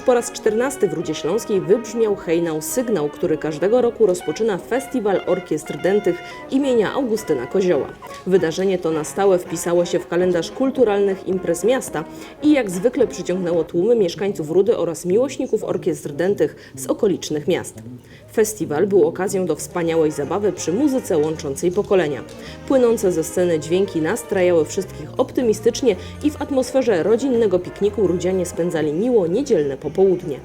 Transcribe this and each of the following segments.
po raz 14 w Rudzie Śląskiej wybrzmiał hejnał Sygnał, który każdego roku rozpoczyna Festiwal Orkiestr Dętych imienia Augustyna Kozioła. Wydarzenie to na stałe wpisało się w kalendarz kulturalnych imprez miasta i jak zwykle przyciągnęło tłumy mieszkańców Rudy oraz miłośników orkiestr dętych z okolicznych miast. Festiwal był okazją do wspaniałej zabawy przy muzyce łączącej pokolenia. Płynące ze sceny dźwięki nastrajały wszystkich optymistycznie i w atmosferze rodzinnego pikniku Rudzianie spędzali miło niedzielne popołudnie.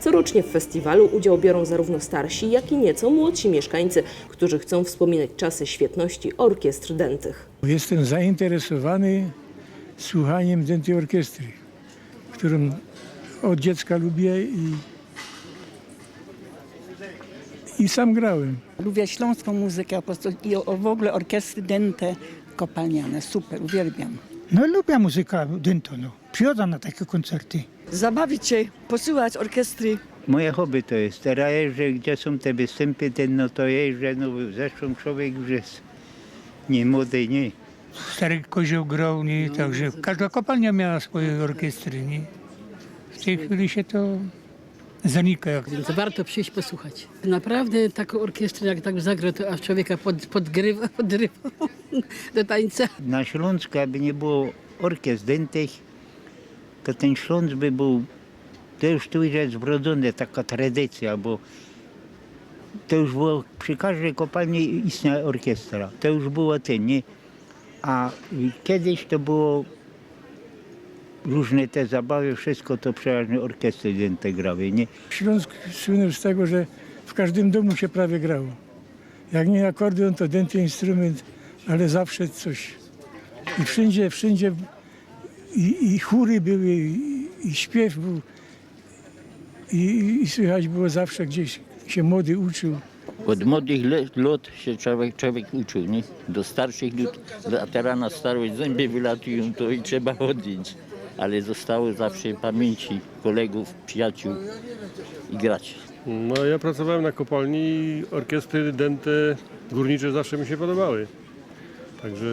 Corocznie w festiwalu udział biorą zarówno starsi, jak i nieco młodsi mieszkańcy, którzy chcą wspominać czasy świetności orkiestr dętych. Jestem zainteresowany słuchaniem dętej orkiestry, którą od dziecka lubię i, i sam grałem. Lubię śląską muzykę po prostu i o, w ogóle orkiestry dęte kopalniane. Super, uwielbiam. No lubię muzykę dętą, no. Przychodzę na takie koncerty. Zabawić się, posłuchać orkiestry. Moje hobby to jest. Teraz jeżdżę, gdzie są te występy, ten, no to jeżdżę. No zresztą człowiek już jest nie młody, nie. Stary kozioł grał, nie? Także każda kopalnia miała swoje orkiestry, nie? W tej chwili się to zanika. Jak Więc warto przyjść posłuchać. Naprawdę taką orkiestrę jak tak zagra, to aż człowieka pod, podgrywa, podrywa do tańca. Na Śląsku, aby nie było orkiestr dętych, to ten Śląsk by był, to już tu jest wrodzone, taka tradycja, bo to już było, przy każdej kopalni istniała orkiestra. To już było ten, nie? A kiedyś to było różne te zabawy, wszystko to przeważnie orkiestry dęte grały, nie? Śląsk słynął z tego, że w każdym domu się prawie grało. Jak nie akordeon, to dęty instrument, ale zawsze coś. I wszędzie, wszędzie i, i chóry były, i, i śpiew był. I, I słychać było zawsze gdzieś się młody uczył. Od młodych lat się człowiek, człowiek uczył, nie? Do starszych lat, a teraz na starość zęby wylatują, to i trzeba odjąć. Ale zostały zawsze pamięci kolegów, przyjaciół i grać. No ja pracowałem na kopalni i orkiestry dęte górnicze zawsze mi się podobały. Także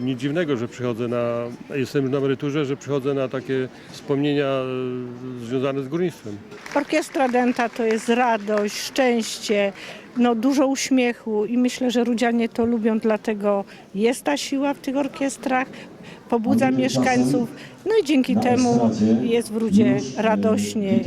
nic dziwnego, że przychodzę na, jestem już na emeryturze, że przychodzę na takie wspomnienia e, związane z górnictwem. Orkiestra Denta to jest radość, szczęście, no dużo uśmiechu i myślę, że Rudzianie to lubią, dlatego jest ta siła w tych orkiestrach, pobudza mieszkańców, no i dzięki temu jest w Rudzie radośnie,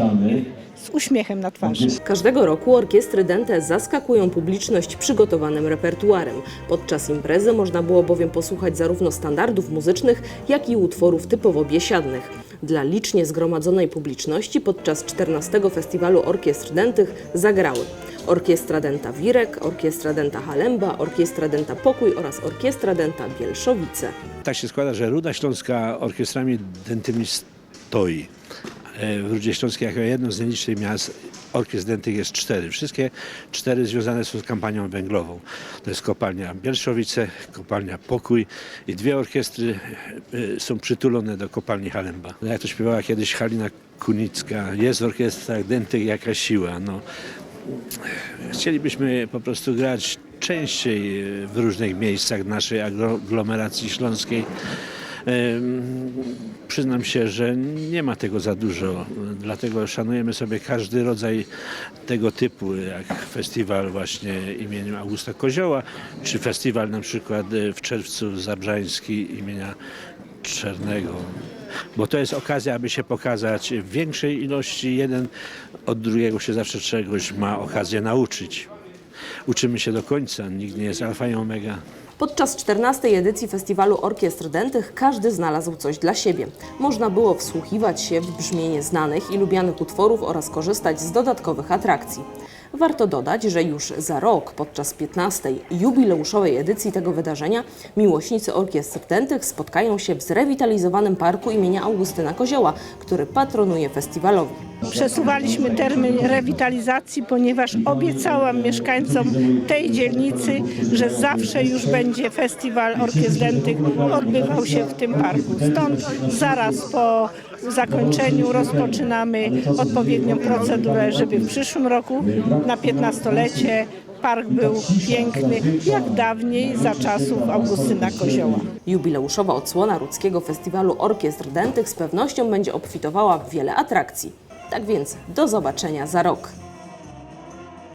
z uśmiechem na twarzy. Każdego roku orkiestry dęte zaskakują publiczność przygotowanym repertuarem. Podczas imprezy można było bowiem posłuchać zarówno standardów muzycznych, jak i utworów typowo biesiadnych. Dla licznie zgromadzonej publiczności podczas 14 Festiwalu Orkiestr Dętych zagrały Orkiestra Dęta Wirek, Orkiestra Dęta Halemba, Orkiestra Dęta Pokój oraz Orkiestra Dęta Bielszowice. Tak się składa, że Ruda Śląska orkiestrami dętymi stoi. E, W Rudzie Śląskiej jako jedno z nielicznych miast orkiestr dętych jest cztery. Wszystkie cztery związane są z kampanią węglową. To jest kopalnia Bielszowice, kopalnia Pokój i dwie orkiestry e, są przytulone do kopalni Halemba. No Jak to śpiewała kiedyś Halina Kunicka, jest w orkiestrach dętych jakaś siła. No, Chcielibyśmy po prostu grać częściej e, w różnych miejscach naszej aglomeracji śląskiej. Przyznam się, że nie ma tego za dużo, dlatego szanujemy sobie każdy rodzaj tego typu, jak festiwal właśnie imieniem Augusta Kozioła, czy festiwal na przykład e, w czerwcu zabrzański imienia Czernego. Bo to jest okazja, aby się pokazać w większej ilości. Jeden od drugiego się zawsze czegoś ma okazję nauczyć. Uczymy się do końca, nikt nie jest alfa i omega. Podczas 14 edycji Festiwalu Orkiestr Dętych każdy znalazł coś dla siebie. Można było wsłuchiwać się w brzmienie znanych i lubianych utworów oraz korzystać z dodatkowych atrakcji. Warto dodać, że już za rok, podczas 15. jubileuszowej edycji tego wydarzenia, miłośnicy Orkiestr Dętych spotkają się w zrewitalizowanym parku imienia Augustyna Kozioła, który patronuje festiwalowi. Przesuwaliśmy termin rewitalizacji, ponieważ obiecałam mieszkańcom tej dzielnicy, że zawsze już będzie festiwal orkiestr dętych odbywał się w tym parku. Stąd zaraz po zakończeniu rozpoczynamy odpowiednią procedurę, żeby w przyszłym roku na 15-lecie park był piękny, jak dawniej za czasów Augustyna Kozioła. Jubileuszowa odsłona Rudzkiego Festiwalu Orkiestr Dętych z pewnością będzie obfitowała w wiele atrakcji. Tak więc do zobaczenia za rok.